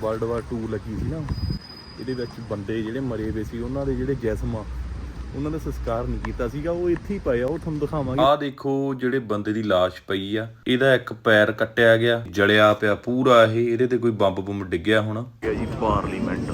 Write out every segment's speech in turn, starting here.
World war 2 ਲੱਗੀ ਸੀ ਨਾ। ਇਹਦੇ ਵਿੱਚ ਬੰਦੇ ਜਿਹੜੇ ਮਰੇ ਵੇ ਸੀ ਉਹਨਾਂ ਦੇ ਜਿਹੜੇ ਜਿਸਮ ਆ ਉਹਨਾਂ ਦਾ ਸੰਸਕਾਰ ਨਹੀਂ ਕੀਤਾ ਸੀਗਾ। ਉਹ ਇੱਥੇ ਹੀ ਪਏ ਆ ਉਹ ਤੁਹਾਨੂੰ ਦਿਖਾਵਾਂਗੇ। ਆਹ ਦੇਖੋ ਜਿਹੜੇ ਬੰਦੇ ਦੀ লাশ ਪਈ ਆ ਇਹਦਾ ਇੱਕ ਪੈਰ ਕੱਟਿਆ ਗਿਆ ਜਲਿਆ ਪਿਆ ਪੂਰਾ ਇਹ ਇਹਦੇ ਤੇ ਕੋਈ ਬੰਬ ਬੰਬ ਡਿੱਗਿਆ ਹੋਣਾ। ਜੀ ਪਾਰਲੀਮੈਂਟ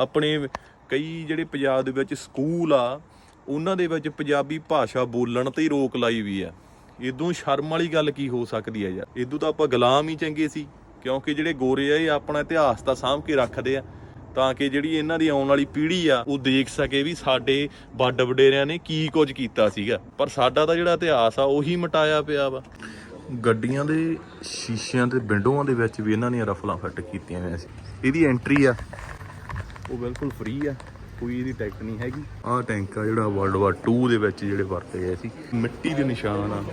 ਆਪਣੇ ਕਈ ਜਿਹੜੇ ਪੰਜਾਬ ਦੇ ਵਿੱਚ ਸਕੂਲ ਆ ਉਹਨਾਂ ਦੇ ਵਿੱਚ ਪੰਜਾਬੀ ਭਾਸ਼ਾ ਬੋਲਣ ਤੇ ਰੋਕ ਲਾਈ ਵੀ ਆ। ਇਦੋਂ ਸ਼ਰਮ ਵਾਲੀ ਗੱਲ ਕੀ ਹੋ ਸਕਦੀ ਹੈ ਯਾਰ? ਇਦੋਂ ਤਾਂ ਆਪਾਂ ਗੁਲਾਮ ਹੀ ਚੰਗੇ ਸੀ। ਕਿਉਂਕਿ ਜਿਹੜੇ ਗੋਰੇ ਆ ਇਹ ਆਪਣਾ ਇਤਿਹਾਸ ਤਾਂ ਸਾਂਭ ਕੇ ਰੱਖਦੇ ਆ। ਤਾਂ ਕਿ ਜਿਹੜੀ ਇਹਨਾਂ ਦੀ ਆਉਣ ਵਾਲੀ ਪੀੜ੍ਹੀ ਆ ਉਹ ਦੇਖ ਸਕੇ ਵੀ ਸਾਡੇ ਵੱਡ ਵਡੇਰਿਆਂ ਨੇ ਕੀ ਕੁਝ ਕੀਤਾ ਸੀਗਾ। ਪਰ ਸਾਡਾ ਤਾਂ ਜਿਹੜਾ ਇਤਿਹਾਸ ਆ ਉਹੀ ਮਟਾਇਆ ਪਿਆ ਵਾ। ਗੱਡੀਆਂ ਦੇ ਸ਼ੀਸ਼ਿਆਂ ਤੇ ਵਿੰਡੋਆਂ ਦੇ ਵਿੱਚ ਵੀ ਇਹਨਾਂ ਨੇ ਰਫਲਾਂ ਫਿੱਟ ਕੀਤੀਆਂ ਹੋਈਆਂ ਸੀ। ਇਹਦੀ ਐਂਟਰੀ ਆ। ਉਹ ਬਿਲਕੁਲ ਫ੍ਰੀ ਆ ਕੋਈ ਇਹਦੀ ਟਿਕਟ ਨਹੀਂ ਹੈਗੀ। ਆਹ ਟੈਂਕ ਆ ਜਿਹੜਾ ਵਰਲਡ ਵਾਰ 2 ਦੇ ਵਿੱਚ ਜਿਹੜੇ ਵਰਤੇ ਗਏ ਸੀ। ਮਿੱਟੀ ਦੇ ਨਿਸ਼ਾਨ ਆ।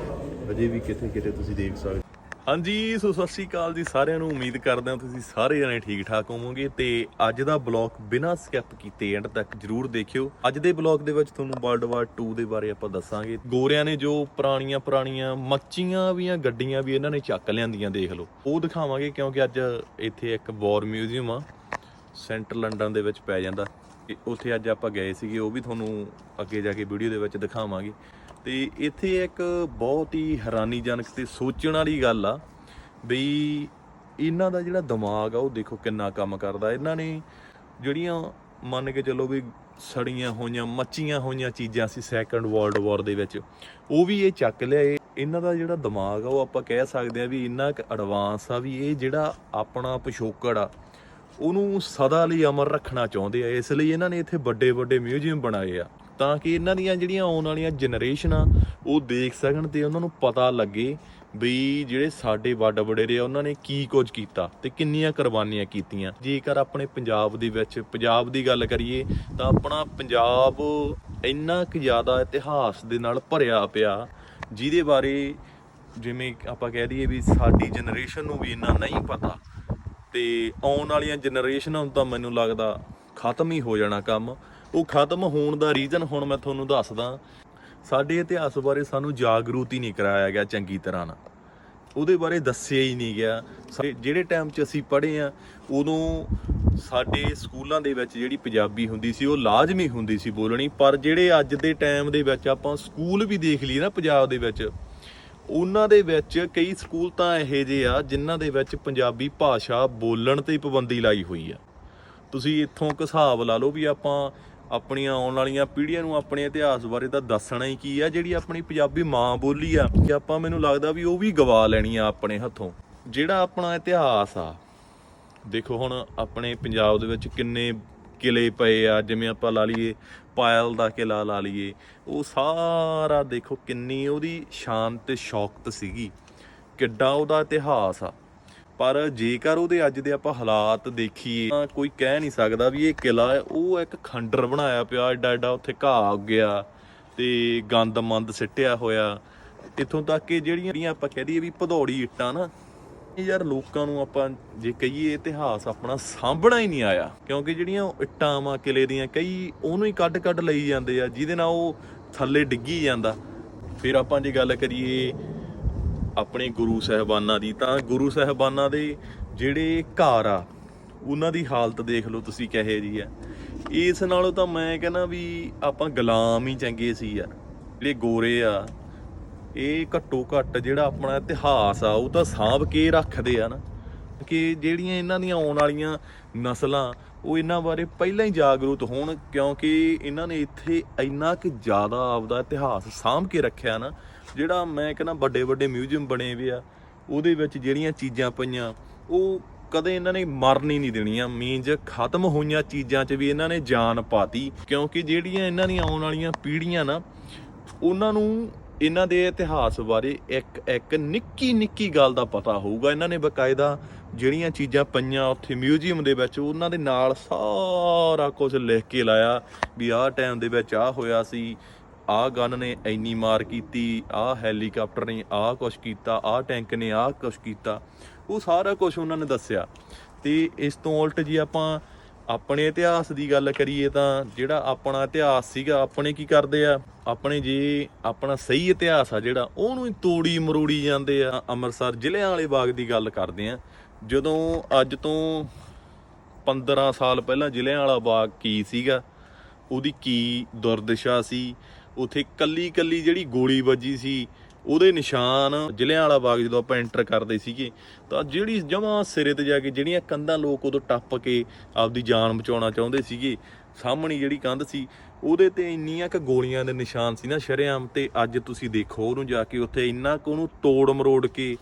ਅਜੇ ਵੀ ਕਿਤੇ ਕਿਤੇ ਤੁਸੀਂ ਦੇਖ ਸਕਦੇ ਹਾਂਜੀ, ਸੋ ਸਤਿ ਸ਼੍ਰੀ ਅਕਾਲ ਜੀ ਸਾਰਿਆਂ ਨੂੰ। ਉਮੀਦ ਕਰਦੇ ਹਾਂ ਤੁਸੀਂ ਸਾਰੇ ਜਣੇ ਠੀਕ ਠਾਕ ਹੋਵੋਗੇ ਤੇ ਅੱਜ ਦਾ ਬਲੌਗ ਬਿਨਾਂ ਸਕਿਪ ਕੀਤੇ ਐਂਡ ਤੱਕ ਜਰੂਰ ਦੇਖਿਓ। ਅੱਜ ਦੇ ਬਲੌਗ ਦੇ ਵਿੱਚ ਤੁਹਾਨੂੰ ਵਰਲਡ ਵਾਰ 2 ਦੇ ਬਾਰੇ ਆਪਾਂ ਦੱਸਾਂਗੇ। ਗੋਰਿਆਂ ਨੇ ਜੋ ਪੁਰਾਣੀਆਂ ਪੁਰਾਣੀਆਂ ਮੱਚੀਆਂ ਵੀਆਂ ਗੱਡੀਆਂ ਵੀ ਇਹਨਾਂ ਨੇ ਚੱਕ ਲਿਆਂਦੀਆਂ, ਦੇਖ ਲਓ। ਉਹ ਦਿਖਾਵਾਂਗੇ ਕਿਉਂਕਿ ਅੱਜ ਇੱਥੇ ਇੱਕ ਵਾਰ ਮਿਊਜ਼ੀਅਮ ਆ, ਸੈਂਟਰ ਲੰਡਨ ਦੇ ਵਿੱਚ ਪੈ ਜਾਂਦਾ। ਉੱਥੇ ਅੱਜ ਆਪਾਂ ਗਏ ਸੀਗੇ, ਉਹ ਵੀ ਤੁਹਾਨੂੰ ਅੱਗੇ ਜਾ ਕੇ ਵੀਡੀਓ ਦੇ ਵਿੱਚ ਦਿਖਾਵਾਂਗੇ। ਤੇ ਇੱਥੇ ਇੱਕ ਬਹੁਤ ਹੀ ਹੈਰਾਨੀਜਨਕ ਤੇ ਸੋਚਣ ਵਾਲੀ ਗੱਲ ਆ ਬਈ ਇਹਨਾਂ ਦਾ ਜਿਹੜਾ ਦਿਮਾਗ ਆ, ਉਹ ਦੇਖੋ ਕਿੰਨਾ ਕੰਮ ਕਰਦਾ। ਇਹਨਾਂ ਨੇ ਜਿਹੜੀਆਂ ਮੰਨ ਕੇ ਚੱਲੋ ਵੀ ਸੜੀਆਂ ਹੋਈਆਂ, ਮੱਚੀਆਂ ਹੋਈਆਂ ਚੀਜ਼ਾਂ ਸੀ ਸੈਕੰਡ ਵਰਲਡ ਵਾਰ ਦੇ ਵਿੱਚ, ਉਹ ਵੀ ਇਹ ਚੱਕ ਲਿਆ। ਇਹਨਾਂ ਦਾ ਜਿਹੜਾ ਦਿਮਾਗ ਆ, ਉਹ ਆਪਾਂ ਕਹਿ ਸਕਦੇ ਆ ਵੀ ਇੰਨਾ ਕੁ ਐਡਵਾਂਸ ਆ ਵੀ ਇਹ ਜਿਹੜਾ ਆਪਣਾ ਪਿਛੋਕੜ ਆ ਉਹਨੂੰ ਸਦਾ ਲਈ ਅਮਰ ਰੱਖਣਾ ਚਾਹੁੰਦੇ ਆ, ਇਸ ਲਈ ਇਹਨਾਂ ਨੇ ਇੱਥੇ ਵੱਡੇ ਵੱਡੇ ਮਿਊਜ਼ੀਅਮ ਬਣਾਏ ਆ। ਤਾਂ ਕਿ ਇਹਨਾਂ ਦੀਆਂ ਜਿਹੜੀਆਂ ਆਉਣ ਵਾਲੀਆਂ ਜਨਰੇਸ਼ਨਾਂ ਉਹ ਦੇਖ ਸਕਣ ਤੇ ਉਹਨਾਂ ਨੂੰ ਪਤਾ ਲੱਗੇ ਵੀ ਜਿਹੜੇ ਸਾਡੇ ਵੱਡ ਵਡੇਰੇ ਆ, ਉਹਨਾਂ ਨੇ ਕੀ ਕੁਝ ਕੀਤਾ ਤੇ ਕਿੰਨੀਆਂ ਕੁਰਬਾਨੀਆਂ ਕੀਤੀਆਂ। ਜੇਕਰ ਆਪਣੇ ਪੰਜਾਬ ਦੇ ਵਿੱਚ, ਪੰਜਾਬ ਦੀ ਗੱਲ ਕਰੀਏ, ਤਾਂ ਆਪਣਾ ਪੰਜਾਬ ਇੰਨਾ ਕੁ ਜ਼ਿਆਦਾ ਇਤਿਹਾਸ ਦੇ ਨਾਲ ਭਰਿਆ ਪਿਆ, ਜਿਹਦੇ ਬਾਰੇ ਜਿਵੇਂ ਆਪਾਂ ਕਹਿ ਦਈਏ ਵੀ ਸਾਡੀ ਜਨਰੇਸ਼ਨ ਨੂੰ ਵੀ ਇੰਨਾ ਨਹੀਂ ਪਤਾ। ਤੇ ਆਉਣ ਵਾਲੀਆਂ ਜਨਰੇਸ਼ਨਾਂ ਨੂੰ ਤਾਂ ਮੈਨੂੰ ਲੱਗਦਾ ਖਤਮ ਹੀ ਹੋ ਜਾਣਾ ਕੰਮ। ਉਹ ਖਤਮ ਹੋਣ ਦਾ ਰੀਜ਼ਨ ਹੁਣ ਮੈਂ ਤੁਹਾਨੂੰ ਦੱਸਦਾ। ਸਾਡੇ ਇਤਿਹਾਸ ਬਾਰੇ ਸਾਨੂੰ ਜਾਗਰੂਕ ਹੀ ਨਹੀਂ ਕਰਾਇਆ ਗਿਆ ਚੰਗੀ ਤਰ੍ਹਾਂ ਨਾਲ। ਉਹਦੇ ਬਾਰੇ ਦੱਸਿਆ ਹੀ ਨਹੀਂ ਗਿਆ। ਜਿਹੜੇ ਟਾਈਮ 'ਚ ਅਸੀਂ ਪੜ੍ਹੇ ਆ ਉਦੋਂ ਸਾਡੇ ਸਕੂਲਾਂ ਦੇ ਵਿੱਚ ਜਿਹੜੀ ਪੰਜਾਬੀ ਹੁੰਦੀ ਸੀ, ਉਹ ਲਾਜ਼ਮੀ ਹੁੰਦੀ ਸੀ ਬੋਲਣੀ। ਪਰ ਜਿਹੜੇ ਅੱਜ ਦੇ ਟਾਈਮ ਦੇ ਵਿੱਚ ਆਪਾਂ ਸਕੂਲ ਵੀ ਦੇਖ ਲਈਏ ਨਾ ਪੰਜਾਬ ਦੇ ਵਿੱਚ ਉਹਨਾਂ ਦੇ ਵਿੱਚ ਕਈ ਸਕੂਲ ਤਾਂ ਇਹੋ ਜਿਹੇ ਆ ਜਿਨ੍ਹਾਂ ਦੇ ਵਿੱਚ ਪੰਜਾਬੀ ਭਾਸ਼ਾ ਬੋਲਣ ਤੇ ਪਾਬੰਦੀ ਲਾਈ ਹੋਈ ਆ। ਤੁਸੀਂ ਇੱਥੋਂ ਇੱਕ ਹਿਸਾਬ ਲਾ ਲਓ ਵੀ ਆਪਾਂ ਆਪਣੀਆਂ ਆਉਣ ਵਾਲੀਆਂ ਪੀੜ੍ਹੀਆਂ ਨੂੰ ਆਪਣੇ ਇਤਿਹਾਸ ਬਾਰੇ ਤਾਂ ਦੱਸਣਾ ਹੀ ਕੀ ਆ, ਜਿਹੜੀ ਆਪਣੀ ਪੰਜਾਬੀ ਮਾਂ ਬੋਲੀ ਆ। ਕਿ ਆਪਾਂ ਮੈਨੂੰ ਲੱਗਦਾ ਵੀ ਉਹ ਵੀ ਗਵਾ ਲੈਣੀ ਆ ਆਪਣੇ ਹੱਥੋਂ। ਜਿਹੜਾ ਆਪਣਾ ਇਤਿਹਾਸ ਆ, ਦੇਖੋ ਹੁਣ ਆਪਣੇ ਪੰਜਾਬ ਦੇ ਵਿੱਚ ਕਿੰਨੇ ਕਿਲੇ ਪਏ ਆ, ਜਿਵੇਂ ਆਪਾਂ ਲਾ ਲਈਏ ਪਾਇਲ ਦਾ ਕਿਲਾ ਲਾ ਲਈਏ। ਉਹ ਸਾਰਾ ਦੇਖੋ ਕਿੰਨੀ ਉਹਦੀ ਸ਼ਾਨ ਤੇ ਸ਼ੌਕਤ ਸੀਗੀ। ਕਿੱਡਾ ਉਹਦਾ ਇਤਿਹਾਸ ਆ। ਪਰ ਜੇਕਰ ਉਹਦੇ ਅੱਜ ਦੇ ਆਪਾਂ ਹਾਲਾਤ ਦੇਖੀਏ ਤਾਂ ਕੋਈ ਕਹਿ ਨਹੀਂ ਸਕਦਾ ਵੀ ਇਹ ਕਿਲਾ ਉਹ ਇੱਕ ਖੰਡਰ ਬਣਾਇਆ ਪਿਆ ਐਡਾ ਐਡਾ ਉੱਥੇ ਘਾਹ ਉੱਗਿਆ ਤੇ ਗੰਦ ਮੰਦ ਸਿੱਟਿਆ ਹੋਇਆ। ਇੱਥੋਂ ਤੱਕ ਕਿ ਜਿਹੜੀਆਂ ਜਿਹੜੀਆਂ ਆਪਾਂ ਕਹਿ ਦਈਏ ਵੀ ਭਦੌੜੀ ਇੱਟਾਂ ਨਾ ਯਾਰ ਲੋਕਾਂ ਨੂੰ ਆਪਾਂ ਜੇ ਕਹੀਏ ਇਤਿਹਾਸ ਆਪਣਾ ਸਾਂਭਣਾ ਹੀ ਨਹੀਂ ਆਇਆ, ਕਿਉਂਕਿ ਜਿਹੜੀਆਂ ਇੱਟਾਂ ਵਾ ਕਿਲੇ ਦੀਆਂ ਕਈ ਉਹਨੂੰ ਹੀ ਕੱਢ ਕੱਢ ਲਈ ਜਾਂਦੇ ਆ, ਜਿਹਦੇ ਨਾਲ ਉਹ ਥੱਲੇ ਡਿੱਗੀ ਜਾਂਦਾ। ਫਿਰ ਆਪਾਂ ਜੇ ਗੱਲ ਕਰੀਏ ਆਪਣੇ ਗੁਰੂ ਸਾਹਿਬਾਨਾਂ ਦੀ, ਤਾਂ ਗੁਰੂ ਸਾਹਿਬਾਨਾਂ ਦੇ ਜਿਹੜੇ ਘਰ ਆ, ਉਹਨਾਂ ਦੀ ਹਾਲਤ ਦੇਖ ਲਓ ਤੁਸੀਂ ਕਹੇ ਜੀ ਆ। ਇਸ ਨਾਲੋਂ ਤਾਂ ਮੈਂ ਕਹਿੰਦਾ ਵੀ ਆਪਾਂ ਗੁਲਾਮ ਹੀ ਚੰਗੇ ਸੀ ਯਾਰ। ਜਿਹੜੇ ਗੋਰੇ ਆ ਇਹ ਘੱਟੋ ਘੱਟ ਜਿਹੜਾ ਆਪਣਾ ਇਤਿਹਾਸ ਆ, ਉਹ ਤਾਂ ਸਾਂਭ ਕੇ ਰੱਖਦੇ ਆ ਨਾ। ਕਿ ਜਿਹੜੀਆਂ ਇਹਨਾਂ ਦੀਆਂ ਆਉਣ ਵਾਲੀਆਂ ਨਸਲਾਂ, ਉਹ ਇਹਨਾਂ ਬਾਰੇ ਪਹਿਲਾਂ ਹੀ ਜਾਗਰੂਕ ਹੋਣ, ਕਿਉਂਕਿ ਇਹਨਾਂ ਨੇ ਇੱਥੇ ਇੰਨਾ ਕਿ ਜ਼ਿਆਦਾ ਆਪਦਾ ਇਤਿਹਾਸ ਸਾਂਭ ਕੇ ਰੱਖਿਆ ਨਾ, ਜਿਹੜਾ ਮੈਂ ਕਹਿੰਦਾ ਵੱਡੇ ਵੱਡੇ ਮਿਊਜ਼ੀਅਮ ਬਣੇ ਵੀ ਆ, ਉਹਦੇ ਵਿੱਚ ਜਿਹੜੀਆਂ ਚੀਜ਼ਾਂ ਪਈਆਂ, ਉਹ ਕਦੇ ਇਹਨਾਂ ਨੇ ਮਰਨ ਹੀ ਨਹੀਂ ਦੇਣੀਆਂ। ਮੀਨਜ਼ ਖਤਮ ਹੋਈਆਂ ਚੀਜ਼ਾਂ 'ਚ ਵੀ ਇਹਨਾਂ ਨੇ ਜਾਨ ਪਾਤੀ, ਕਿਉਂਕਿ ਜਿਹੜੀਆਂ ਇਹਨਾਂ ਦੀਆਂ ਆਉਣ ਵਾਲੀਆਂ ਪੀੜ੍ਹੀਆਂ ਨਾ, ਉਹਨਾਂ ਨੂੰ ਇਹਨਾਂ ਦੇ ਇਤਿਹਾਸ ਬਾਰੇ ਇੱਕ ਇੱਕ ਨਿੱਕੀ ਨਿੱਕੀ ਗੱਲ ਦਾ ਪਤਾ ਹੋਊਗਾ। ਇਹਨਾਂ ਨੇ ਬਕਾਇਦਾ ਜਿਹੜੀਆਂ ਚੀਜ਼ਾਂ ਪਈਆਂ ਉੱਥੇ ਮਿਊਜ਼ੀਅਮ ਦੇ ਵਿੱਚ, ਉਹਨਾਂ ਦੇ ਨਾਲ ਸਾਰਾ ਕੁਝ ਲਿਖ ਕੇ ਲਾਇਆ ਵੀ ਆਹ ਟਾਈਮ ਦੇ ਵਿੱਚ ਆਹ ਹੋਇਆ ਸੀ, ਆਹ ਗਨ ਨੇ ਇੰਨੀ ਮਾਰ ਕੀਤੀ, ਆਹ ਹੈਲੀਕਾਪਟਰ ਨੇ ਆਹ ਕੁਝ ਕੀਤਾ, ਆਹ ਟੈਂਕ ਨੇ ਆਹ ਕੁਝ ਕੀਤਾ। ਉਹ ਸਾਰਾ ਕੁਝ ਉਹਨਾਂ ਨੇ ਦੱਸਿਆ। ਤੇ ਇਸ ਤੋਂ ਉਲਟ ਜੀ ਆਪਾਂ ਆਪਣੇ ਇਤਿਹਾਸ ਦੀ ਗੱਲ ਕਰੀਏ ਤਾਂ ਜਿਹੜਾ ਆਪਣਾ ਇਤਿਹਾਸ ਸੀਗਾ, ਆਪਣੇ ਕੀ ਕਰਦੇ ਆ? ਆਪਣੇ ਜੇ, ਆਪਣਾ ਸਹੀ ਇਤਿਹਾਸ ਆ ਜਿਹੜਾ, ਉਹਨੂੰ ਹੀ ਤੋੜੀ ਮਰੋੜੀ ਜਾਂਦੇ ਆ ਅੰਮ੍ਰਿਤਸਰ ਜ਼ਿਲ੍ਹਿਆਂ ਵਾਲੇ ਬਾਗ ਦੀ ਗੱਲ ਕਰਦੇ ਆ। ਜਦੋਂ ਅੱਜ ਤੋਂ 15 ਸਾਲ ਪਹਿਲਾਂ ਜ਼ਿਲ੍ਹਿਆਂ ਵਾਲਾ ਬਾਗ ਕੀ ਸੀਗਾ? ਉਹਦੀ ਕੀ ਦੁਰਦਸ਼ਾ ਸੀ? ਉਥੇ ਕੱਲੀ ਕੱਲੀ ਜਿਹੜੀ ਗੋਲੀ ਵੱਜੀ ਸੀ ਉਹਦੇ ਨਿਸ਼ਾਨ ਜ਼ਿਲ੍ਹਿਆਂ ਵਾਲਾ ਬਾਗ ਜਦੋਂ ਆਪਾਂ ਐਂਟਰ ਕਰਦੇ ਸੀਗੇ, ਤਾਂ ਜਿਹੜੀ ਜਮਾਂ ਸਿਰੇ ਤੇ ਜਾ ਕੇ ਜਿਹੜੀਆਂ ਕੰਧਾਂ ਲੋਕ ਉਦੋਂ ਟੱਪ ਕੇ ਆਪਦੀ ਜਾਨ ਬਚਾਉਣਾ ਚਾਹੁੰਦੇ ਸੀਗੇ, ਸਾਹਮਣੀ ਜਿਹੜੀ ਕੰਧ ਸੀ, ਉਹਦੇ ਤੇ ਇੰਨੀਆਂ ਕੁ ਗੋਲੀਆਂ ਦੇ ਨਿਸ਼ਾਨ ਸੀ ਨਾ ਸ਼ਰੇਆਮ, ਤੇ ਅੱਜ ਤੁਸੀਂ ਦੇਖੋ ਉਹਨੂੰ ਜਾ ਕੇ ਉੱਥੇ ਇੰਨਾ ਕੁ ਉਹਨੂੰ ਤੋੜ ਮਰੋੜ ਕੇ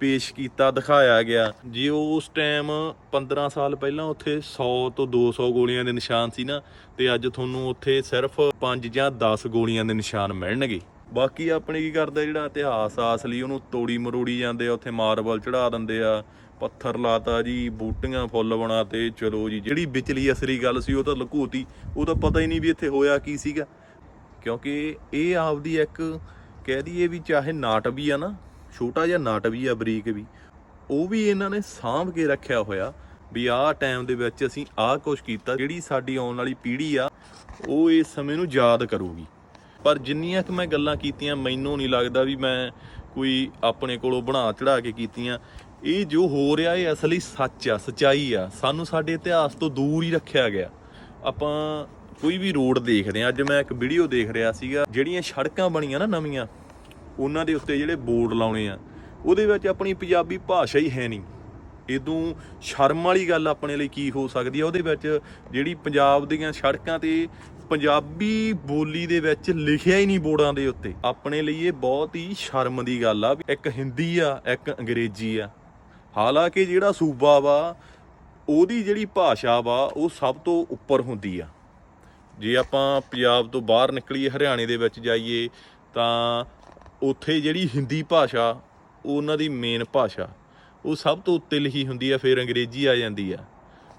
ਪੇਸ਼ ਕੀਤਾ, ਦਿਖਾਇਆ ਗਿਆ। ਜੇ ਉਸ ਟਾਈਮ 15 ਸਾਲ ਪਹਿਲਾਂ ਉੱਥੇ 100 ਤੋਂ 200 ਗੋਲੀਆਂ ਦੇ ਨਿਸ਼ਾਨ ਸੀ ਨਾ, ਤੇ ਅੱਜ ਤੁਹਾਨੂੰ ਉੱਥੇ ਸਿਰਫ 5 ਜਾਂ 10 ਗੋਲੀਆਂ ਦੇ ਨਿਸ਼ਾਨ ਮਿਲਣਗੇ। ਬਾਕੀ ਆਪਣੇ ਕੀ ਕਰਦੇ ਜਿਹੜਾ ਇਤਿਹਾਸ ਆ, ਅਸਲੀ ਉਹਨੂੰ ਤੋੜੀ ਮਰੋੜੀ ਜਾਂਦੇ ਆ, ਉੱਥੇ ਮਾਰਬਲ ਚੜਾ ਦਿੰਦੇ ਆ, ਪੱਥਰ ਲਾਤਾ ਜੀ, ਬੂਟੀਆਂ ਫੁੱਲ ਬਣਾਤੇ ਚਲੋ ਜੀ, ਜਿਹੜੀ ਵਿਚਲੀ ਅਸਲੀ ਗੱਲ ਸੀ ਉਹ ਤਾਂ ਲੁਕੋਤੀ, ਉਹ ਤਾਂ ਪਤਾ ਹੀ ਨਹੀਂ ਵੀ ਇੱਥੇ ਹੋਇਆ ਕੀ ਸੀਗਾ। ਕਿਉਂਕਿ ਇਹ ਆਪਦੀ ਇੱਕ ਕਹਿ ਦਈਏ ਵੀ ਚਾਹੇ ਨਾਟ ਵੀ ਆ ਨਾ, ਛੋਟਾ ਜਿਹਾ ਨਾਟ ਵੀ ਆ, ਬਰੀਕ ਵੀ, ਉਹ ਵੀ ਇਹਨਾਂ ਨੇ ਸਾਂਭ ਕੇ ਰੱਖਿਆ ਹੋਇਆ ਵੀ ਆਹ ਟਾਈਮ ਦੇ ਵਿੱਚ ਅਸੀਂ ਆਹ ਕੁਝ ਕੀਤਾ, ਜਿਹੜੀ ਸਾਡੀ ਆਉਣ ਵਾਲੀ ਪੀੜ੍ਹੀ ਆ, ਉਹ ਇਸ ਸਮੇਂ ਨੂੰ ਯਾਦ ਕਰੂਗੀ। ਪਰ ਜਿੰਨੀਆਂ ਕਿ ਮੈਂ ਗੱਲਾਂ ਕੀਤੀਆਂ, ਮੈਨੂੰ ਨਹੀਂ ਲੱਗਦਾ ਵੀ ਮੈਂ ਕੋਈ ਆਪਣੇ ਕੋਲੋਂ ਬਣਾ ਚੜਾ ਕੇ ਕੀਤੀਆਂ। ਇਹ ਜੋ ਹੋ ਰਿਹਾ, ਇਹ ਅਸਲੀ ਸੱਚ ਆ, ਸਚਾਈ ਆ। ਸਾਨੂੰ ਸਾਡੇ ਇਤਿਹਾਸ ਤੋਂ ਦੂਰ ਹੀ ਰੱਖਿਆ ਗਿਆ। ਆਪਾਂ ਕੋਈ ਵੀ ਰੋਡ ਦੇਖਦੇ ਆ ਅੱਜ ਮੈਂ ਇੱਕ ਵੀਡੀਓ ਦੇਖ ਰਿਹਾ ਸੀਗਾ, ਜਿਹੜੀਆਂ ਸੜਕਾਂ ਬਣੀਆਂ ਨਾ ਨਵੀਆਂ, ਉਹਨਾਂ ਦੇ ਉੱਤੇ ਜਿਹੜੇ ਬੋਰਡ ਲਾਉਣੇ ਆ, ਉਹਦੇ ਵਿੱਚ ਆਪਣੀ ਪੰਜਾਬੀ ਭਾਸ਼ਾ ਹੀ ਹੈ ਨਹੀਂ। ਇਦੋਂ ਸ਼ਰਮ ਵਾਲੀ ਗੱਲ ਆਪਣੇ ਲਈ ਕੀ ਹੋ ਸਕਦੀ ਆ? ਉਹਦੇ ਵਿੱਚ ਜਿਹੜੀ ਪੰਜਾਬ ਦੀਆਂ ਸੜਕਾਂ ਤੇ ਪੰਜਾਬੀ ਬੋਲੀ ਦੇ ਵਿੱਚ ਲਿਖਿਆ ਹੀ ਨਹੀਂ ਬੋਰਡਾਂ ਦੇ ਉੱਤੇ। ਆਪਣੇ ਲਈ ਇਹ ਬਹੁਤ ਹੀ ਸ਼ਰਮ ਦੀ ਗੱਲ ਆ ਵੀ ਇੱਕ ਹਿੰਦੀ ਆ, ਇੱਕ ਅੰਗਰੇਜ਼ੀ ਆ। ਹਾਲਾਂਕਿ ਜਿਹੜਾ ਸੂਬਾ ਵਾ, ਉਹਦੀ ਜਿਹੜੀ ਭਾਸ਼ਾ ਵਾ, ਉਹ ਸਭ ਤੋਂ ਉੱਪਰ ਹੁੰਦੀ ਆ। ਜੇ ਆਪਾਂ ਪੰਜਾਬ ਤੋਂ ਬਾਹਰ ਨਿਕਲੀਏ, ਹਰਿਆਣੇ ਦੇ ਵਿੱਚ ਜਾਈਏ, ਤਾਂ ਉੱਥੇ ਜਿਹੜੀ ਹਿੰਦੀ ਭਾਸ਼ਾ, ਉਹਨਾਂ ਦੀ ਮੇਨ ਭਾਸ਼ਾ। ਉਹ ਸਭ ਤੋਂ ਉੱਤੇ ਲਿਖੀ ਹੁੰਦੀ ਆ ਫਿਰ ਅੰਗਰੇਜ਼ੀ ਆ ਜਾਂਦੀ ਆ।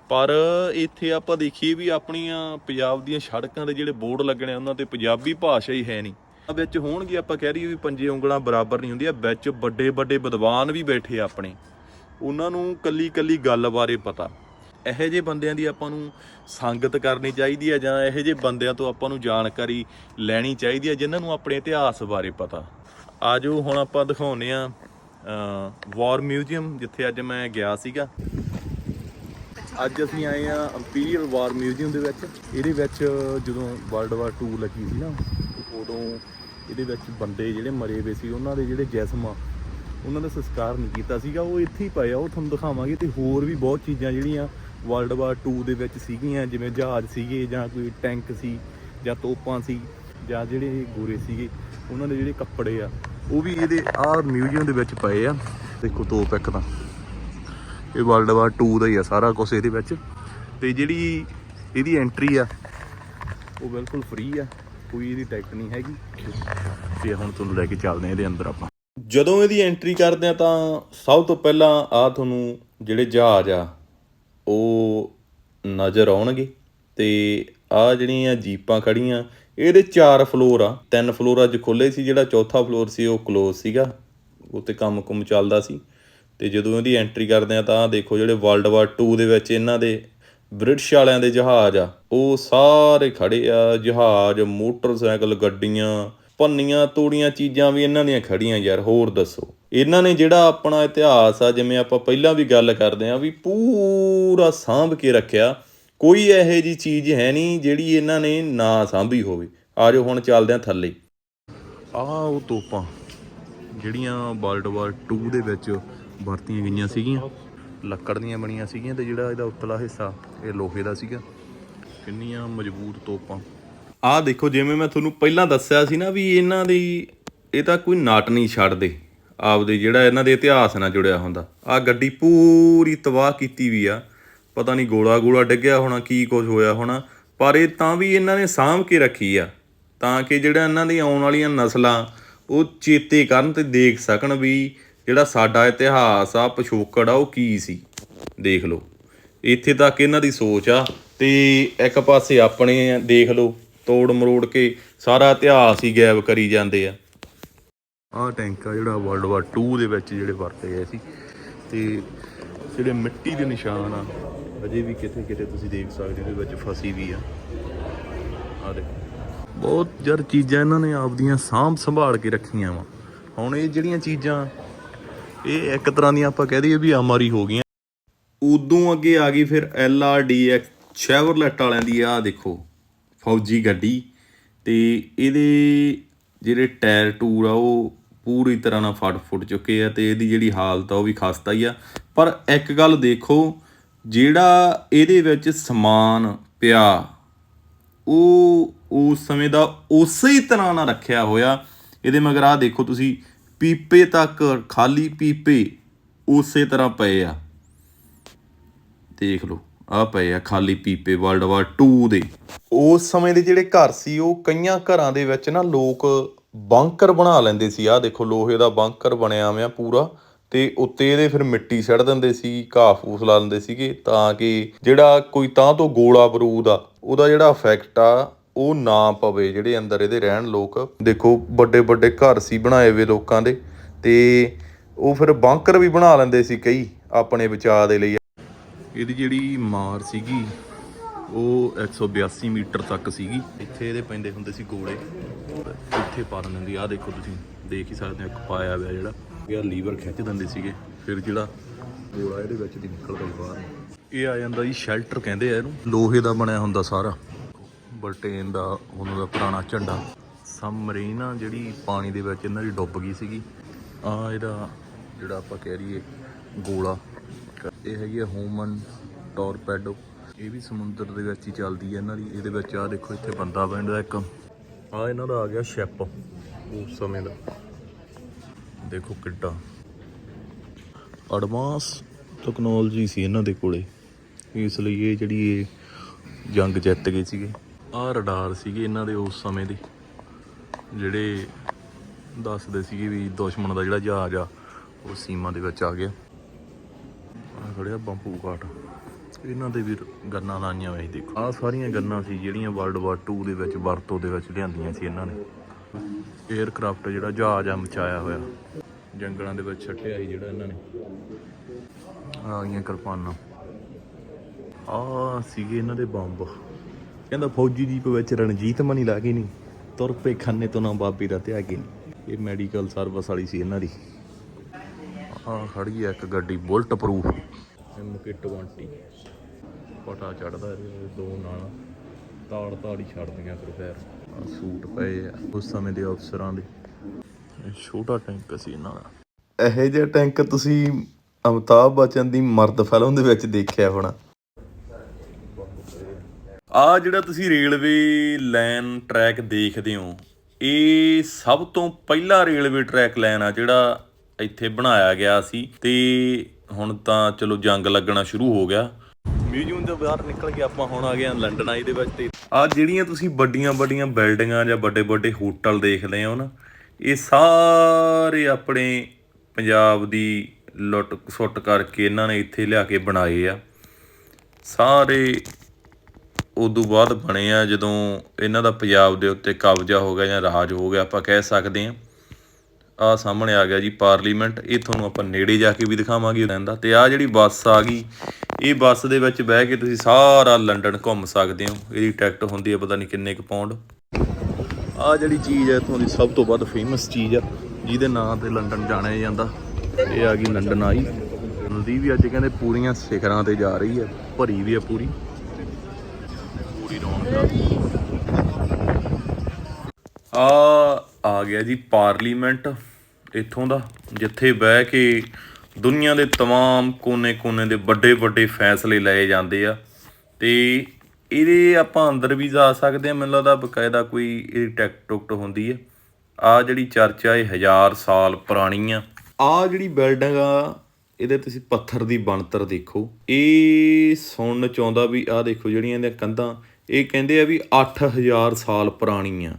ਪਰ ਇੱਥੇ ਆਪਾਂ ਦੇਖੀਏ ਵੀ ਆਪਣੀਆਂ ਪੰਜਾਬ ਦੀਆਂ ਸੜਕਾਂ ਦੇ ਜਿਹੜੇ ਬੋਰਡ ਲੱਗਣੇ ਆ, ਉਹਨਾਂ ਤੇ ਪੰਜਾਬੀ ਭਾਸ਼ਾ ਹੀ ਹੈ ਨਹੀਂ। ਆ ਵਿੱਚ ਹੋਣਗੇ ਆਪਾਂ ਕਹਿ ਰਹੀਏ ਵੀ ਪੰਜੇ ਉਂਗਲਾਂ ਬਰਾਬਰ ਨਹੀਂ ਹੁੰਦੀਆਂ ਵਿੱਚ ਵੱਡੇ ਵੱਡੇ ਵਿਦਵਾਨ ਵੀ ਬੈਠੇ ਆਪਣੇ। ਉਹਨਾਂ ਨੂੰ ਕੱਲੀ ਕੱਲੀ ਗੱਲ ਬਾਰੇ ਪਤਾ। ਇਹੋ ਜਿਹੇ ਬੰਦਿਆਂ ਦੀ ਆਪਾਂ ਨੂੰ ਸੰਗਤ ਕਰਨੀ ਚਾਹੀਦੀ ਹੈ ਜਾਂ ਇਹੋ ਜਿਹੇ ਬੰਦਿਆਂ ਤੋਂ ਆਪਾਂ ਨੂੰ ਜਾਣਕਾਰੀ ਲੈਣੀ ਚਾਹੀਦੀ ਹੈ ਜਿਨ੍ਹਾਂ ਨੂੰ ਆਪਣੇ ਇਤਿਹਾਸ ਬਾਰੇ ਪਤਾ। ਆਜੋ ਹੁਣ ਆਪਾਂ ਦਿਖਾਉਨੇ ਆ ਵਾਰ ਮਿਊਜ਼ੀਅਮ ਜਿੱਥੇ ਅੱਜ ਮੈਂ ਗਿਆ ਸੀਗਾ। ਅੱਜ ਅਸੀਂ ਆਏ ਆ ਇੰਪੀਰੀਅਲ ਵਾਰ ਮਿਊਜ਼ੀਅਮ ਦੇ ਵਿੱਚ। ਇਹਦੇ ਵਿੱਚ ਜਦੋਂ ਵਰਲਡ ਵਾਰ 2 ਲੱਗੀ ਸੀ ਨਾ, ਉਦੋਂ ਇਹਦੇ ਵਿੱਚ ਬੰਦੇ ਜਿਹੜੇ ਮਰੇ ਹੋਏ ਸੀ, ਉਹਨਾਂ ਦੇ ਜਿਹੜੇ ਜਿਸਮ ਆ, ਉਹਨਾਂ ਦਾ ਸੰਸਕਾਰ ਨਹੀਂ ਕੀਤਾ ਸੀਗਾ। ਉਹ ਇੱਥੇ ਹੀ ਪਏ ਆ, ਉਹ ਤੁਹਾਨੂੰ ਦਿਖਾਵਾਂਗੇ। ਤੇ ਹੋਰ ਵੀ ਬਹੁਤ ਚੀਜ਼ਾਂ ਜਿਹੜੀਆਂ ਵਰਲਡ ਵਾਰ 2 ਦੇ ਵਿੱਚ ਸੀਗੀਆਂ, ਜਿਵੇਂ ਜਹਾਜ਼ ਸੀਗੇ, ਜਾਂ ਕੋਈ ਟੈਂਕ ਸੀ, ਜਾਂ ਤੋਪਾਂ ਸੀ, ਜਾਂ ਜਿਹੜੇ ਗੋਰੇ ਸੀਗੇ, ਉਹਨਾਂ ਦੇ ਜਿਹੜੇ ਕੱਪੜੇ ਆ ਉਹ ਵੀ ਇਹਦੇ ਆਹ ਮਿਊਜ਼ੀਅਮ ਦੇ ਵਿੱਚ ਪਏ ਆ। ਦੇਖੋ ਤੋਪ ਇੱਕ ਤਾਂ। ਇਹ ਵਰਲਡ ਵਾਰ 2 ਦਾ ਹੀ ਆ ਸਾਰਾ ਕੁਝ ਇਹਦੇ ਵਿੱਚ। ਤੇ ਜਿਹੜੀ ਇਹਦੀ ਐਂਟਰੀ ਆ, ਉਹ ਬਿਲਕੁਲ ਫ੍ਰੀ ਆ। ਕੋਈ ਇਹਦੀ ਟਿਕਟ ਨਹੀਂ ਹੈਗੀ। ਤੇ ਹੁਣ ਤੁਹਾਨੂੰ ਲੈ ਕੇ ਚੱਲਦੇ ਆ ਇਹਦੇ ਅੰਦਰ ਆਪਾਂ। ਜਦੋਂ ਇਹਦੀ ਐਂਟਰੀ ਕਰਦੇ ਆ ਤਾਂ ਸਭ ਤੋਂ ਪਹਿਲਾਂ ਆ ਤੁਹਾਨੂੰ ਜਿਹੜੇ ਜਹਾਜ਼ ਆ, ਉਹ ਨਜ਼ਰ ਆਉਣਗੇ। ਤੇ ਆ ਜਿਹੜੀਆਂ ਜੀਪਾਂ ਖੜੀਆਂ ਇਹਦੇ ਚਾਰ ਫਲੋਰ ਆ। ਤਿੰਨ ਫਲੋਰ ਅੱਜ ਖੁੱਲੇ ਸੀ, ਜਿਹੜਾ ਚੌਥਾ ਫਲੋਰ ਸੀ, ਉਹ ক্লোਜ਼ ਸੀਗਾ। ਉੱਤੇ ਕੰਮ ਕੁਮ ਚੱਲਦਾ ਸੀ। ਤੇ ਜਦੋਂ ਇਹਦੀ ਐਂਟਰੀ ਕਰਦੇ ਆ ਤਾਂ ਦੇਖੋ ਜਿਹੜੇ ਵਰਲਡ ਵਾਰ 2 ਦੇ ਵਿੱਚ ਇਹਨਾਂ ਦੇ ਬ੍ਰਿਟਿਸ਼ ਵਾਲਿਆਂ ਦੇ ਜਹਾਜ਼ ਆ, ਉਹ ਸਾਰੇ ਖੜੇ ਆ। ਜਹਾਜ਼, ਮੋਟਰਸਾਈਕਲ, ਗੱਡੀਆਂ, ਪੰਨੀਆਂ, ਤੋੜੀਆਂ ਚੀਜ਼ਾਂ ਵੀ ਇਹਨਾਂ ਦੀਆਂ ਖੜੀਆਂ ਯਾਰ, ਹੋਰ ਦੱਸੋ। ਇਹਨਾਂ ਨੇ ਜਿਹੜਾ ਆਪਣਾ ਇਤਿਹਾਸ ਆ, ਜਿਵੇਂ ਆਪਾਂ ਪਹਿਲਾਂ ਵੀ ਗੱਲ ਕਰਦੇ ਆ, ਵੀ ਪੂਰਾ ਸਾਂਭ ਕੇ ਰੱਖਿਆ ਕੋਈ ਇਹੋ ਜੀ ਚੀਜ਼ ਹੈ ਨਹੀਂ ਜਿਹੜੀ ਇਹਨਾਂ ਨੇ ਨਾ ਸਾਂਭੀ ਹੋਵੇ। ਆਜੋ ਹੁਣ ਚੱਲਦੇ ਆ ਥੱਲੇ। ਆ ਉਹ ਤੋਪਾਂ ਜਿਹੜੀਆਂ ਵਰਲਡ ਵਾਰ 2 ਦੇ ਵਿੱਚ ਵਰਤੀਆਂ ਗਈਆਂ ਸੀਗੀਆਂ। ਲੱਕੜ ਦੀਆਂ ਬਣੀਆਂ ਸੀਗੀਆਂ ਤੇ ਜਿਹੜਾ ਇਹਦਾ ਉੱਤਲਾ ਹਿੱਸਾ ਇਹ ਲੋਹੇ ਦਾ ਸੀਗਾ। ਕਿੰਨੀਆਂ ਮਜ਼ਬੂਤ ਤੋਪਾਂ। ਆਹ ਦੇਖੋ ਜਿਵੇਂ ਮੈਂ ਤੁਹਾਨੂੰ ਪਹਿਲਾਂ ਦੱਸਿਆ ਸੀ ਨਾ ਵੀ ਇਹਨਾਂ ਦੀ ਇਹ ਤਾਂ ਕੋਈ ਨਾਟ ਨਹੀਂ ਛੱਡਦੇ ਆਪਦੇ ਜਿਹੜਾ ਇਹਨਾਂ ਦੇ ਇਤਿਹਾਸ ਨਾਲ ਜੁੜਿਆ ਹੁੰਦਾ। ਆਹ ਗੱਡੀ ਪੂਰੀ ਤਬਾਹ ਕੀਤੀ ਵੀ ਆ। ਪਤਾ ਨਹੀਂ ਗੋਲਾ ਗੋਲਾ ਡਿੱਗਿਆ ਹੋਣਾ ਕੀ ਕੁਝ ਹੋਇਆ ਹੋਣਾ। ਪਰ ਇਹ ਤਾਂ ਵੀ ਇਹਨਾਂ ਨੇ ਸਾਂਭ ਕੇ ਰੱਖੀ ਆ ਤਾਂ ਕਿ ਜਿਹੜਾ ਇਹਨਾਂ ਦੀ ਆਉਣ ਵਾਲੀਆਂ ਨਸਲਾਂ ਉਹ ਚੇਤੇ ਕਰਨ ਤੇ ਦੇਖ ਸਕਣ ਵੀ ਜਿਹੜਾ ਸਾਡਾ ਇਤਿਹਾਸ ਆ ਪਿਛੋਕੜ ਆ ਉਹ ਕੀ ਸੀ। ਦੇਖ ਲਓ ਇੱਥੇ ਤੱਕ ਇਹਨਾਂ ਦੀ ਸੋਚ ਆ ਤੇ ਇੱਕ ਪਾਸੇ ਆਪਣੇ ਆ, ਦੇਖ ਲਓ ਤੋੜ ਮਰੋੜ ਕੇ ਸਾਰਾ ਇਤਿਹਾਸ ਹੀ ਗਾਇਬ ਕਰੀ ਜਾਂਦੇ ਆ। ਆਹ ਟੈਂਕ ਆ ਜਿਹੜਾ ਵਰਲਡ ਵਾਰ 2 ਦੇ ਵਿੱਚ ਜਿਹੜੇ ਵਰਤੇ ਗਏ ਸੀ ਤੇ ਜਿਹੜੇ ਮਿੱਟੀ ਦੇ ਨਿਸ਼ਾਨ ਆ ਅਜੇ ਵੀ ਕਿਤੇ ਕਿਤੇ ਤੁਸੀਂ ਦੇਖ ਸਕਦੇ ਹੋ ਵਿੱਚ ਫਸੀ ਵੀ ਆ। ਆ ਦੇਖੋ। ਬਹੁਤ ਯਾਰ ਚੀਜ਼ਾਂ ਇਹਨਾਂ ਨੇ ਆਪਦੀਆਂ ਸਾਂਭ ਸੰਭਾਲ ਕੇ ਰੱਖੀਆਂ ਵਾ। ਹੁਣ ਇਹ ਜਿਹੜੀਆਂ ਚੀਜ਼ਾਂ, ਇਹ ਇੱਕ ਤਰ੍ਹਾਂ ਦੀਆਂ ਆਪਾਂ ਕਹਿ ਦਈਏ ਵੀ ਆਮਾਰੀ ਹੋ ਗਈਆਂ। ਉਦੋਂ ਅੱਗੇ ਆ ਗਈ ਫਿਰ L R D X Chevrolet ਵਾਲਿਆਂ ਦੀ ਆ ਦੇਖੋ, ਫੌਜੀ ਗੱਡੀ। ਤੇ ਇਹਦੇ ਜਿਹੜੇ ਟਾਇਰ ਟੂਰ ਆ, ਉਹ ਪੂਰੀ ਤਰ੍ਹਾਂ ਨਾਲ ਫਟ ਫੁੱਟ ਚੁੱਕੇ ਆ ਤੇ ਇਹਦੀ ਜਿਹੜੀ ਹਾਲਤ ਆ, ਉਹ ਵੀ ਖਸਤਾ ਹੀ ਆ। ਪਰ ਇੱਕ ਗੱਲ ਦੇਖੋ ਜਿਹੜਾ ਇਹਦੇ ਵਿੱਚ ਸਮਾਨ ਪਿਆ, ਉਹ ਉਸ ਸਮੇਂ ਦਾ ਉਸੇ ਹੀ ਤਰ੍ਹਾਂ ਨਾਲ ਰੱਖਿਆ ਹੋਇਆ। ਇਹਦੇ ਮਗਰ ਆ ਦੇਖੋ ਤੁਸੀਂ, ਪੀਪੇ ਤੱਕ ਖਾਲੀ ਪੀਪੇ ਉਸੇ ਤਰ੍ਹਾਂ ਪਏ ਆ। ਦੇਖ ਲਓ ਆ ਪਏ ਆ ਖਾਲੀ ਪੀਪੇ ਵਰਲਡ ਵਾਰ 2 ਦੇ। ਉਸ ਸਮੇਂ ਦੇ ਜਿਹੜੇ ਘਰ ਸੀ, ਉਹ ਕਈਆਂ ਘਰਾਂ ਦੇ ਵਿੱਚ ਨਾ ਲੋਕ ਬੰਕਰ ਬਣਾ ਲੈਂਦੇ ਸੀ। ਆਹ ਦੇਖੋ, ਲੋਹੇ ਦਾ ਬੰਕਰ ਬਣਿਆ ਹੋਇਆ ਪੂਰਾ। ਤੇ ਉੱਤੇ ਇਹਦੇ ਫਿਰ ਮਿੱਟੀ ਸੜ ਦਿੰਦੇ ਸੀ, ਘਾਹ ਫੂਸ ਲਾ ਦਿੰਦੇ ਸੀਗੇ ਤਾਂ ਕਿ ਜਿਹੜਾ ਕੋਈ ਤਾਂ ਤੋਂ ਗੋਲਾ ਬਰੂਦ ਆ, ਉਹਦਾ ਜਿਹੜਾ ਇਫੈਕਟ ਆ, ਉਹ ਨਾ ਪਵੇ। ਜਿਹੜੇ ਅੰਦਰ ਇਹਦੇ ਰਹਿਣ ਲੋਕ, ਦੇਖੋ ਵੱਡੇ ਵੱਡੇ ਘਰ ਸੀ ਬਣਾਏ ਵੇ ਲੋਕਾਂ ਦੇ ਤੇ ਉਹ ਫਿਰ ਬੰਕਰ ਵੀ ਬਣਾ ਲੈਂਦੇ ਸੀ ਕਈ ਆਪਣੇ ਬਚਾਅ ਦੇ ਲਈ। ਇਹਦੀ ਜਿਹੜੀ ਮਾਰ ਸੀਗੀ, ਉਹ 182 ਮੀਟਰ ਤੱਕ ਸੀਗੀ। ਇੱਥੇ ਇਹਦੇ ਪੈਂਦੇ ਹੁੰਦੇ ਸੀ ਗੋਲੇ। ਇੱਥੇ ਪਾ ਦਿੰਦੇ ਹੁੰਦੀ ਆ ਦੇਖੋ ਤੁਸੀਂ, ਦੇਖ ਹੀ ਸਕਦੇ ਹੋ, ਇੱਕ ਪਾਇਆ ਹੋਇਆ ਜਿਹੜਾ। ਇਹ ਲੀਵਰ ਖਿੱਚ ਦਿੰਦੇ ਸੀਗੇ। ਫਿਰ ਜਿਹੜਾ ਗੋਲਾ ਇਹਦੇ ਵਿੱਚ ਦੀ ਨਿਕਲਦਾ ਸੀ ਬਾਹਰ। ਇਹ ਆ ਜਾਂਦਾ ਜੀ ਸ਼ੈਲਟਰ ਕਹਿੰਦੇ ਆ ਇਹਨੂੰ। ਲੋਹੇ ਦਾ ਬਣਿਆ ਹੁੰਦਾ ਸਾਰਾ। ਬਲਟੇਨ ਦਾ, ਉਹਨਾਂ ਦਾ ਪੁਰਾਣਾ ਝੰਡਾ। ਸਬਮਰੀਨ ਆ ਜਿਹੜੀ ਪਾਣੀ ਦੇ ਵਿੱਚ ਇਹਨਾਂ ਦੀ ਡੁੱਬ ਗਈ ਸੀਗੀ। ਆ ਇਹਦਾ ਜਿਹੜਾ ਆਪਾਂ ਕਹਿ ਰਹੀਏ ਗੋਲਾ। ਇਹ ਹੈਗੀ ਆ ਹੋਮਨ ਟੋਰਪੈਡੋ ਇਹ ਵੀ ਸਮੁੰਦਰ ਦੇ ਵਿੱਚ ਹੀ ਚੱਲਦੀ ਹੈ ਇਹਨਾਂ ਦੀ। ਇਹਦੇ ਵਿੱਚ ਆ ਦੇਖੋ, ਇੱਥੇ ਬੰਦਾ ਬੈਠਦਾ ਇੱਕ। ਆ ਇਹਨਾਂ ਦਾ ਆ ਗਿਆ ਸ਼ਿਪ। ਉਸ ਸਮੇਂ ਦਾ। ਦੇਖੋ ਕਿੱਡਾ। ਐਡਵਾਂਸ ਟੈਕਨੋਲੋਜੀ ਸੀ ਇਹਨਾਂ ਦੇ ਕੋਲੇ। ਇਸ ਲਈ ਇਹ ਜਿਹੜੀ ਇਹ ਜੰਗ ਜਿੱਤ ਗਏ ਸੀਗੇ। ਆਹ ਰਡਾਰ ਸੀਗੇ ਇਹਨਾਂ ਦੇ ਉਸ ਸਮੇਂ ਦੇ। ਜਿਹੜੇ ਦੱਸਦੇ ਸੀਗੇ ਵੀ ਦੁਸ਼ਮਣ ਦਾ ਜਿਹੜਾ ਜਹਾਜ਼ ਆ, ਉਹ ਸੀਮਾ ਦੇ ਵਿੱਚ ਆ ਗਿਆ। ਆ ਖੜਿਆ ਬੰਪੂ ਘਾਟ। ਇਹਨਾਂ ਦੇ ਵੀ ਗੰਨਾਂ ਲਾਈਆਂ ਹੋਈਆਂ ਸੀ, ਦੇਖੋ। ਆਹ ਸਾਰੀਆਂ ਗੰਨਾਂ ਸੀ ਜਿਹੜੀਆਂ ਵਰਲਡ ਵਾਰ 2 ਦੇ ਵਿੱਚ, ਵਰਤੋਂ ਦੇ ਵਿੱਚ ਲਿਆਂਦੀਆਂ ਸੀ ਇਹਨਾਂ ਨੇ। 에ਅਰਕ੍ਰਾਫਟ ਜਿਹੜਾ ਜਹਾਜ਼ ਆ, ਮਚਾਇਆ ਹੋਇਆ। ਜੰਗਲਾਂ ਦੇ ਵਿੱਚ ਛੱਟਿਆ ਸੀ ਜਿਹੜਾ ਇਹਨਾਂ ਨੇ। ਆ ਗਈਆਂ ਕਿਰਪਾਨਾਂ। ਆ ਸੀਗੇ ਇਹਨਾਂ ਦੇ ਬੰਬ। ਕਹਿੰਦਾ ਫੌਜੀ ਜੀਪ ਵਿੱਚ ਰਣਜੀਤ ਮਨੀ ਲਾ ਕੇ ਨਹੀਂ, ਤੁਰ ਪੇ ਖੰਨੇ ਤੋਂ ਨਾ ਬਾਬੀ ਦਾ ਤਿਆਗੀ ਨਹੀਂ। ਇਹ ਮੈਡੀਕਲ ਸਰਵਿਸ ਵਾਲੀ ਸੀ ਇਹਨਾਂ ਦੀ। ਆ ਖੜੀ ਹੈ ਇੱਕ ਗੱਡੀ, ਬੁਲਟ ਪ੍ਰੂਫ। ਐਮਕੇ 20 ਪਟਾ ਚੜਦਾ ਦੋ ਨਾਲ। ਤਾੜ ਤਾੜੀ ਛੱਡਦੀਆਂ ਫਿਰ। ਪੈਰ ਸੂਟ ਪਏ ਆ। ਉਸ ਸਮੇਂ ਦੇ ਅਫਸਰਾਂ ਦੇ। ਛੋਟਾ ਟੈਂਕ ਸੀ ਇਹਨਾਂ ਦਾ। ਇਹੋ ਜਿਹਾ ਟੈਂਕ ਤੁਸੀਂ ਅਮਿਤਾਭ ਬਚਨ ਦੀ ਮਰਦ ਫਿਲਮ ਦੇ ਵਿੱਚ ਦੇਖਿਆ ਹੋਣਾ। ਆ ਜਿਹੜਾ ਤੁਸੀਂ ਰੇਲਵੇ ਲਾਈਨ ਟਰੈਕ ਦੇਖਦੇ ਹੋ ਇਹ ਸਭ ਤੋਂ ਪਹਿਲਾ ਰੇਲਵੇ ਟਰੈਕ ਲਾਈਨ ਆ ਜਿਹੜਾ ਇੱਥੇ ਬਣਾਇਆ ਗਿਆ ਸੀ ਤੇ ਹੁਣ ਤਾਂ ਚਲੋ ਜੰਗ ਲੱਗਣਾ ਸ਼ੁਰੂ ਹੋ ਗਿਆ। ਮਿਊਜ਼ੀਅਮ ਤੋਂ ਬਾਹਰ ਨਿਕਲ ਕੇ ਆਪਾਂ ਹੁਣ ਆ ਗਏ ਹਾਂ ਲੰਡਨ ਆਈ ਦੇ ਵਿੱਚ ਤੇ ਆ ਜਿਹੜੀਆਂ ਤੁਸੀਂ ਵੱਡੀਆਂ ਵੱਡੀਆਂ ਬਿਲਡਿੰਗਾਂ ਜਾਂ ਵੱਡੇ ਵੱਡੇ ਹੋਟਲ ਦੇਖਦੇ ਹੋ ਨਾ ਇਹ ਸਾਰੇ ਆਪਣੇ ਪੰਜਾਬ ਦੀ ਲੁੱਟ ਸੁੱਟ ਕਰਕੇ ਇਹਨਾਂ ਨੇ ਇੱਥੇ ਲਿਆ ਕੇ ਬਣਾਏ ਆ। ਸਾਰੇ ਉਦੋਂ ਬਾਅਦ ਬਣੇ ਆ ਜਦੋਂ ਇਹਨਾਂ ਦਾ ਪੰਜਾਬ ਦੇ ਉੱਤੇ ਕਬਜ਼ਾ ਹੋ ਗਿਆ ਜਾਂ ਰਾਜ ਹੋ ਗਿਆ, ਆਪਾਂ ਕਹਿ ਸਕਦੇ ਹਾਂ। ਆ ਸਾਹਮਣੇ ਆ ਗਿਆ ਜੀ ਪਾਰਲੀਮੈਂਟ, ਇਹ ਤੁਹਾਨੂੰ ਆਪਾਂ ਨੇੜੇ ਜਾ ਕੇ ਵੀ ਦਿਖਾਵਾਂਗੇ ਰਹਿੰਦਾ। ਤੇ ਆ ਜਿਹੜੀ ਬੱਸ ਆ ਗਈ, ਇਹ ਬੱਸ ਦੇ ਵਿੱਚ ਬਹਿ ਕੇ ਤੁਸੀਂ ਸਾਰਾ ਲੰਡਨ ਘੁੰਮ ਸਕਦੇ ਹੋ। ਇਹਦੀ ਟਿਕਟ ਹੁੰਦੀ ਹੈ ਪਤਾ ਨਹੀਂ ਕਿੰਨੇ ਕੁ ਪਾਉਂਡ ਆ ਜਿਹੜੀ ਚੀਜ਼ ਹੈ ਇੱਥੋਂ ਦੀ ਸਭ ਤੋਂ ਵੱਧ ਫੇਮਸ ਚੀਜ਼ ਆ ਜਿਹਦੇ ਨਾਂ ਤੇ ਲੰਡਨ ਜਾਣਿਆ ਜਾਂਦਾ ਇਹ ਆ ਗਈ ਲੰਡਨ ਆਈ ਨਦੀ ਵੀ ਅੱਜ ਕਹਿੰਦੇ ਪੂਰੀਆਂ ਸਿਖਰਾਂ ਤੇ ਜਾ ਰਹੀ ਹੈ ਭਰੀ ਵੀ ਹੈ ਪੂਰੀ ਪੂਰੀ ਰੌਣਕ ਆ ਆ ਗਿਆ ਜੀ ਪਾਰਲੀਮੈਂਟ ਇੱਥੋਂ ਦਾ ਜਿੱਥੇ ਬਹਿ ਕੇ ਦੁਨੀਆ ਦੇ तमाम ਕੋਨੇ-ਕੋਨੇ ਦੇ ਵੱਡੇ-ਵੱਡੇ ਫੈਸਲੇ ਲਏ ਜਾਂਦੇ ਆ ਤੇ ਇਹਦੇ ਆਪਾਂ ਅੰਦਰ ਵੀ ਜਾ ਸਕਦੇ ਆ ਮੈਨੂੰ ਲੱਗਦਾ ਬਕਾਇਦਾ ਕੋਈ ਇਹ ਟਿਕਟ ਟੁਕਟ ਹੁੰਦੀ ਹੈ ਆ ਜਿਹੜੀ ਚਰਚ ਆ, ਇਹ ਹਜ਼ਾਰ ਸਾਲ ਪੁਰਾਣੀ ਆ ਆ ਜਿਹੜੀ ਬਿਲਡਿੰਗ ਆ, ਇਹਦੇ ਤੁਸੀਂ ਪੱਥਰ ਦੀ ਬਣਤਰ ਦੇਖੋ। ਇਹ ਸੁਣਨ ਚ ਆਉਂਦਾ ਵੀ ਆ ਦੇਖੋ ਜਿਹੜੀਆਂ ਇਹਦੀਆਂ ਕੰਧਾਂ, ਇਹ ਕਹਿੰਦੇ ਆ ਵੀ 8000 ਸਾਲ ਪੁਰਾਣੀਆਂ।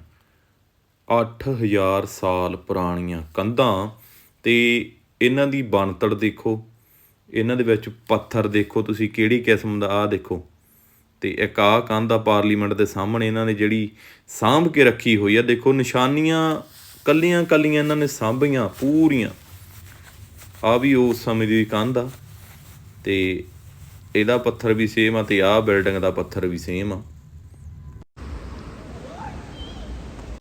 8000 ਸਾਲ ਪੁਰਾਣੀਆਂ ਕੰਧਾਂ ਤੇ ਇਹਨਾਂ ਦੀ ਬਣਤਰ ਦੇਖੋ। ਇਹਨਾਂ ਦੇ ਵਿੱਚ ਪੱਥਰ ਦੇਖੋ ਤੁਸੀਂ ਕਿਹੜੀ ਕਿਸਮ ਦਾ ਆ ਦੇਖੋ। ਤੇ ਇੱਕ ਆਹ ਕੰਧ ਆ ਪਾਰਲੀਮੈਂਟ ਦੇ ਸਾਹਮਣੇ ਇਹਨਾਂ ਨੇ ਜਿਹੜੀ ਸਾਂਭ ਕੇ ਰੱਖੀ ਹੋਈ ਆ, ਦੇਖੋ ਨਿਸ਼ਾਨੀਆਂ ਕੱਲੀਆਂ ਕੱਲੀਆਂ ਇਹਨਾਂ ਨੇ ਸਾਂਭੀਆਂ ਪੂਰੀਆਂ। ਆ ਵੀ ਉਸ ਸਮੇਂ ਦੀ ਕੰਧ ਆ ਤੇ ਇਹਦਾ ਪੱਥਰ ਵੀ ਸੇਮ ਆ ਤੇ ਆਹ ਬਿਲਡਿੰਗ ਦਾ ਪੱਥਰ ਵੀ ਸੇਮ ਆ।